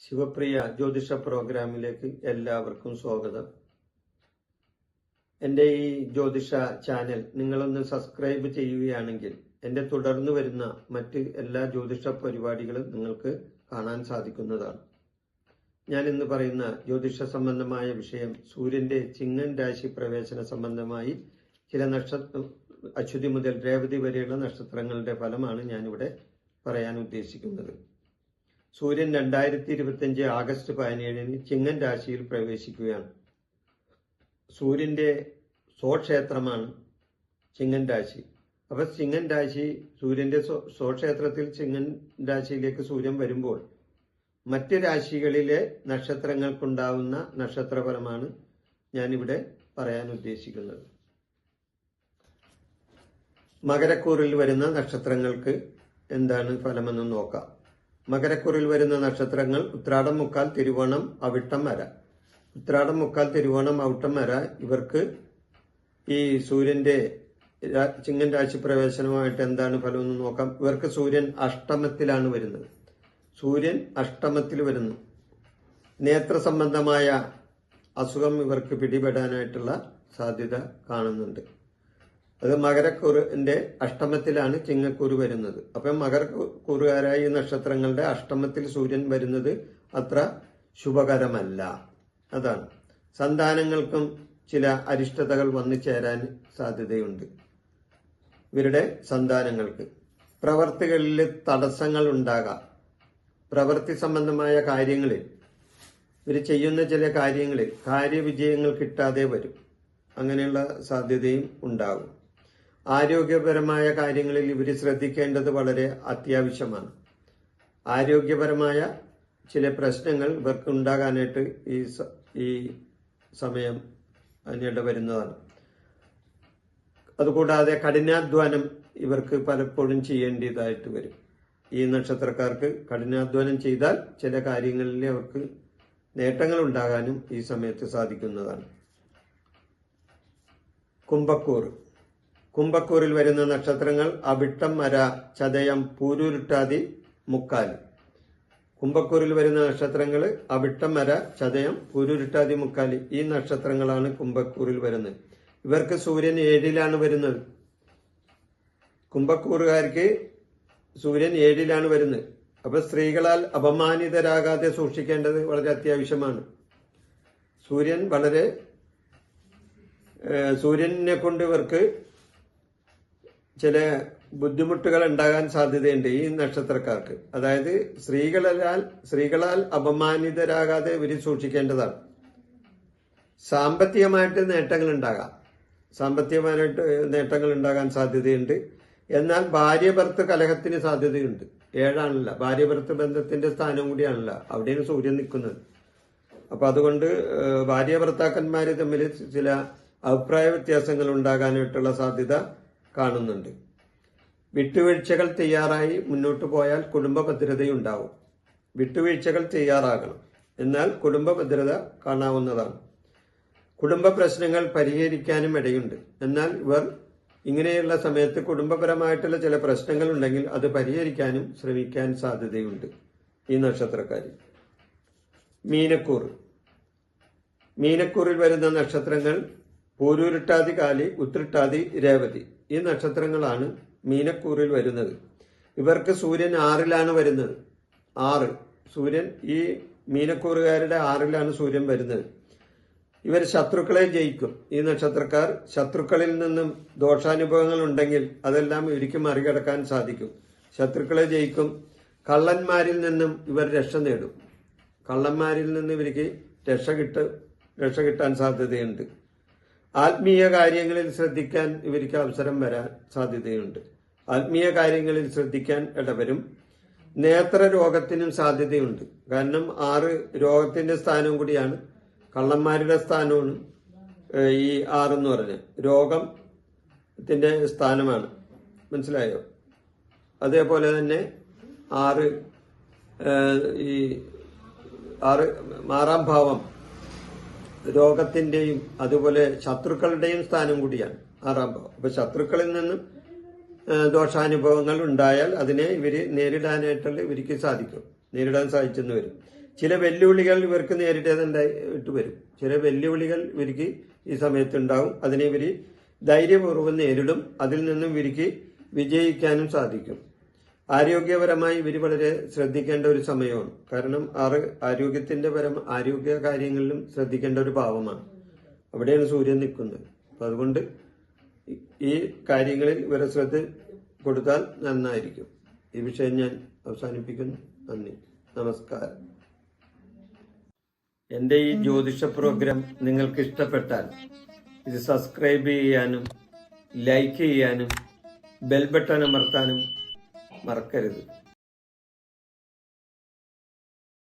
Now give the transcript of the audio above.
ശിവപ്രിയ ജ്യോതിഷ പ്രോഗ്രാമിലേക്ക് എല്ലാവർക്കും സ്വാഗതം. എന്റെ ഈ ജ്യോതിഷ ചാനൽ നിങ്ങളൊന്ന് സബ്സ്ക്രൈബ് ചെയ്യുകയാണെങ്കിൽ എന്റെ തുടർന്ന് വരുന്ന മറ്റ് എല്ലാ ജ്യോതിഷ പരിപാടികളും നിങ്ങൾക്ക് കാണാൻ സാധിക്കുന്നതാണ്. ഞാൻ ഇന്ന് പറയുന്ന ജ്യോതിഷ സംബന്ധമായ വിഷയം സൂര്യന്റെ ചിങ്ങൻ രാശി പ്രവേശന സംബന്ധമായി ചില നക്ഷത്ര അശ്വതി മുതൽ രേവതി വരെയുള്ള നക്ഷത്രങ്ങളുടെ ഫലമാണ് ഞാനിവിടെ പറയാൻ ഉദ്ദേശിക്കുന്നത്. സൂര്യൻ രണ്ടായിരത്തി ഇരുപത്തിയഞ്ച് ആഗസ്റ്റ് പതിനേഴിന് ചിങ്ങൻ രാശിയിൽ പ്രവേശിക്കുകയാണ്. സൂര്യന്റെ സ്വക്ഷേത്രമാണ് ചിങ്ങൻ രാശി. അപ്പൊ ചിങ്ങൻ രാശി സൂര്യന്റെ സ്വ- സ്വക്ഷേത്രത്തിൽ ചിങ്ങൻ രാശിയിലേക്ക് സൂര്യൻ വരുമ്പോൾ മറ്റ് രാശികളിലെ നക്ഷത്രങ്ങൾക്കുണ്ടാവുന്ന നക്ഷത്രഫലമാണ് ഞാനിവിടെ പറയാൻ ഉദ്ദേശിക്കുന്നത്. മകരക്കൂറിൽ വരുന്ന നക്ഷത്രങ്ങൾക്ക് എന്താണ് ഫലമെന്ന് നോക്കാം. മകരക്കൂറിൽ വരുന്ന നക്ഷത്രങ്ങൾ ഉത്രാടം മുക്കാൽ തിരുവോണം അവിട്ടം വര. ഉത്രാടം മുക്കാൽ തിരുവോണം അവിട്ടം വര ഇവർക്ക് ഈ സൂര്യന്റെ ചിങ്ങൻ രാശി പ്രവേശനമായിട്ട് എന്താണ് ഫലമെന്ന് നോക്കാം. ഇവർക്ക് സൂര്യൻ അഷ്ടമത്തിലാണ് വരുന്നത്. സൂര്യൻ അഷ്ടമത്തിൽ വരുന്നു. നേത്ര സംബന്ധമായ അസുഖം ഇവർക്ക് പിടിപെടാനായിട്ടുള്ള സാധ്യത കാണുന്നുണ്ട്. അത് മകരക്കുറിന്റെ അഷ്ടമത്തിലാണ് ചിങ്ങക്കുരു വരുന്നത്. അപ്പം മകരക്കുറുകാരായ ഈ നക്ഷത്രങ്ങളുടെ അഷ്ടമത്തിൽ സൂര്യൻ വരുന്നത് അത്ര ശുഭകരമല്ല. അതാണ്. സന്താനങ്ങൾക്കും ചില അരിഷ്ടതകൾ വന്നു ചേരാൻ സാധ്യതയുണ്ട്. ഇവരുടെ സന്താനങ്ങൾക്ക്. പ്രവർത്തികളിൽ തടസ്സങ്ങൾ ഉണ്ടാകാം. പ്രവൃത്തി സംബന്ധമായ കാര്യങ്ങളിൽ ഇവർ ചെയ്യുന്ന ചില കാര്യങ്ങളിൽ കാര്യവിജയങ്ങൾ കിട്ടാതെ വരും. അങ്ങനെയുള്ള സാധ്യതയും ഉണ്ടാകും ആരോഗ്യപരമായ കാര്യങ്ങളിൽ ഇവർ ശ്രദ്ധിക്കേണ്ടത് വളരെ അത്യാവശ്യമാണ്. ആരോഗ്യപരമായ ചില പ്രശ്നങ്ങൾ ഇവർക്ക് ഉണ്ടാകാനായിട്ട് ഈ ഈ സമയം അതിനിട വരുന്നതാണ്. അതുകൂടാതെ കഠിനാധ്വാനം ഇവർക്ക് പലപ്പോഴും ചെയ്യേണ്ടതായിട്ട് വരും. ഈ നക്ഷത്രക്കാർക്ക് കഠിനാധ്വാനം ചെയ്താൽ ചില കാര്യങ്ങളിൽ അവർക്ക് നേട്ടങ്ങൾ ഉണ്ടാകാനും ഈ സമയത്ത് സാധിക്കുന്നതാണ്. കുംഭക്കൂർ കുംഭക്കൂറിൽ വരുന്ന നക്ഷത്രങ്ങൾ അവിട്ടം മര ചതയം പൂരുരുട്ടാതി മുക്കാൽ. കുംഭക്കൂറിൽ വരുന്ന നക്ഷത്രങ്ങൾ അവിട്ടം മര ചതയം പൂരുരുട്ടാതി മുക്കാലി ഈ നക്ഷത്രങ്ങളാണ് കുംഭക്കൂറിൽ വരുന്നത്. ഇവർക്ക് സൂര്യൻ ഏഴിലാണ് വരുന്നത്. കുംഭക്കൂറുകാർക്ക് സൂര്യൻ ഏഴിലാണ് വരുന്നത്. അപ്പൊ സ്ത്രീകളാൽ അപമാനിതരാകാതെ സൂക്ഷിക്കേണ്ടത് വളരെ അത്യാവശ്യമാണ്. സൂര്യൻ വളരെ സൂര്യനെ കൊണ്ട് ഇവർക്ക് ചില ബുദ്ധിമുട്ടുകൾ ഉണ്ടാകാൻ സാധ്യതയുണ്ട് ഈ നക്ഷത്രക്കാർക്ക്. അതായത് സ്ത്രീകളാൽ സ്ത്രീകളാൽ അപമാനിതരാകാതെ ഇവർ സൂക്ഷിക്കേണ്ടതാണ്. സാമ്പത്തികമായിട്ട് നേട്ടങ്ങൾ ഉണ്ടാകാം. സാമ്പത്തികമായിട്ട് നേട്ടങ്ങൾ ഉണ്ടാകാൻ സാധ്യതയുണ്ട്. എന്നാൽ ഭാര്യ ഭർത്ത് കലഹത്തിന് സാധ്യതയുണ്ട്. ഏഴാണല്ല. ഭാര്യ ഭർത്ത് ബന്ധത്തിന്റെ സ്ഥാനം കൂടിയാണല്ല അവിടെയാണ് സൂര്യൻ നിൽക്കുന്നത്. അപ്പൊ അതുകൊണ്ട് ഭാര്യ ഭർത്താക്കന്മാർ തമ്മിൽ ചില അഭിപ്രായ വ്യത്യാസങ്ങൾ ഉണ്ടാകാനായിട്ടുള്ള സാധ്യത കാണുന്നുണ്ട്. വിട്ടുവീഴ്ചകൾ തയ്യാറായി മുന്നോട്ടു പോയാൽ കുടുംബ ഭദ്രതയുണ്ടാവും വിട്ടുവീഴ്ചകൾ തയ്യാറാകണം. എന്നാൽ കുടുംബ ഭദ്രത കാണാവുന്നതാണ്. കുടുംബ പ്രശ്നങ്ങൾ പരിഹരിക്കാനും ഇടയുണ്ട്. എന്നാൽ ഇവർ ഇങ്ങനെയുള്ള സമയത്ത് കുടുംബപരമായിട്ടുള്ള ചില പ്രശ്നങ്ങൾ ഉണ്ടെങ്കിൽ അത് പരിഹരിക്കാനും ശ്രമിക്കാൻ സാധ്യതയുണ്ട്. ഈ നക്ഷത്രക്കാർ മീനക്കൂർ. മീനക്കൂറിൽ വരുന്ന നക്ഷത്രങ്ങൾ പൂരൂരുട്ടാതി കാലി ഉത്രിട്ടാതി രേവതി. ഈ നക്ഷത്രങ്ങളാണ് മീനക്കൂറിൽ വരുന്നത്. ഇവർക്ക് സൂര്യൻ ആറിലാണ് വരുന്നത്. ആറ്. സൂര്യൻ ഈ മീനക്കൂറുകാരുടെ ആറിലാണ് സൂര്യൻ വരുന്നത്. ഇവർ ശത്രുക്കളെ ജയിക്കും. ഈ നക്ഷത്രക്കാർ ശത്രുക്കളിൽ നിന്നും ദോഷാനുഭവങ്ങൾ ഉണ്ടെങ്കിൽ അതെല്ലാം ഇവർക്ക് മറികടക്കാൻ സാധിക്കും. ശത്രുക്കളെ ജയിക്കും. കള്ളന്മാരിൽ നിന്നും ഇവർ രക്ഷ നേടും. കള്ളന്മാരിൽ നിന്ന് ഇവർക്ക് രക്ഷ കിട്ട രക്ഷ കിട്ടാൻ സാധ്യതയുണ്ട്. ആത്മീയ കാര്യങ്ങളിൽ ശ്രദ്ധിക്കാൻ ഇവർക്ക് അവസരം വരാൻ സാധ്യതയുണ്ട്. ആത്മീയ കാര്യങ്ങളിൽ ശ്രദ്ധിക്കാൻ ഇടവരും. നേത്ര രോഗത്തിനും സാധ്യതയുണ്ട്. കാരണം ആറ് രോഗത്തിന്റെ സ്ഥാനവും കൂടിയാണ്. കള്ളന്മാരുടെ സ്ഥാനവും ഈ ആറെന്ന് പറഞ്ഞ. രോഗത്തിന്റെ സ്ഥാനമാണ്. മനസ്സിലായോ? അതേപോലെ തന്നെ ആറ് ഈ ആറ് ആറാം ഭാവം രോഗത്തിന്റെയും അതുപോലെ ശത്രുക്കളുടെയും സ്ഥാനം കൂടിയാണ് ആറാം ഭാവം. അപ്പൊ ശത്രുക്കളിൽ നിന്നും ദോഷാനുഭവങ്ങൾ ഉണ്ടായാൽ അതിനെ ഇവർ നേരിടാനായിട്ടുള്ള ഇവർക്ക് സാധിക്കും. നേരിടാൻ സാധിച്ചെന്ന് വരും. ചില വെല്ലുവിളികൾ ഇവർക്ക് നേരിടേണ്ടതായിട്ട് വരും. ചില വെല്ലുവിളികൾ ഇവർക്ക് ഈ സമയത്ത് ഉണ്ടാവും അതിനെ ഇവർ ധൈര്യപൂർവം നേരിടും. അതിൽ നിന്നും ഇവർക്ക് വിജയിക്കാനും സാധിക്കും. ആരോഗ്യപരമായി ഇവർ വളരെ ശ്രദ്ധിക്കേണ്ട ഒരു സമയമാണ്. കാരണം ആരോഗ്യത്തിന്റെ പരം ആരോഗ്യ കാര്യങ്ങളിലും ശ്രദ്ധിക്കേണ്ട ഒരു ഭാവമാണ്. അവിടെയാണ് സൂര്യൻ നിൽക്കുന്നത്. അപ്പൊ അതുകൊണ്ട് ഈ- കാര്യങ്ങളിൽ ഇവരെ ശ്രദ്ധ കൊടുത്താൽ നന്നായിരിക്കും. ഈ വിഷയം ഞാൻ അവസാനിപ്പിക്കുന്നു. നന്ദി. നമസ്കാരം. എന്റെ ഈ ജ്യോതിഷ പ്രോഗ്രാം നിങ്ങൾക്ക് ഇഷ്ടപ്പെട്ടാൽ ഇത് സബ്സ്ക്രൈബ് ചെയ്യാനും ലൈക്ക് ചെയ്യാനും ബെൽ ബട്ടൺ അമർത്താനും മറക്കരുത്.